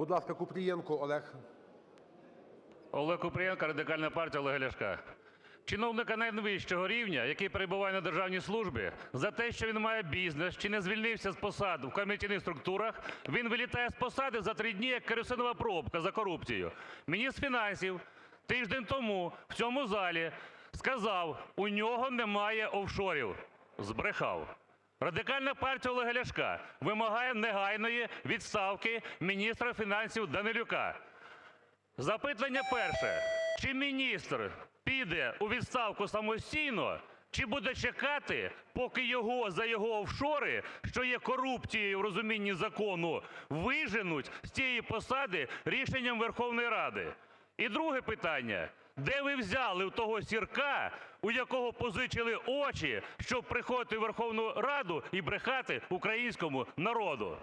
Будь ласка, Купрієнко Олег. Олег Купрієнко, Радикальна партія Олега Ляшка. Чиновника найвищого рівня, який перебуває на державній службі, за те, що він має бізнес чи не звільнився з посад в комітетних структурах, він вилітає з посади за три дні, як керосинова пробка за корупцію. Міністр фінансів тиждень тому в цьому залі сказав: у нього немає офшорів. Збрехав. Радикальна партія Олега Ляшка вимагає негайної відставки міністра фінансів Данилюка. Запитання перше. Чи міністр піде у відставку самостійно, чи буде чекати, поки його за його офшори, що є корупцією в розумінні закону, виженуть з цієї посади рішенням Верховної Ради? І друге питання. Де ви взяли того Сірка, у якого позичили очі, щоб приходити у Верховну Раду і брехати українському народу?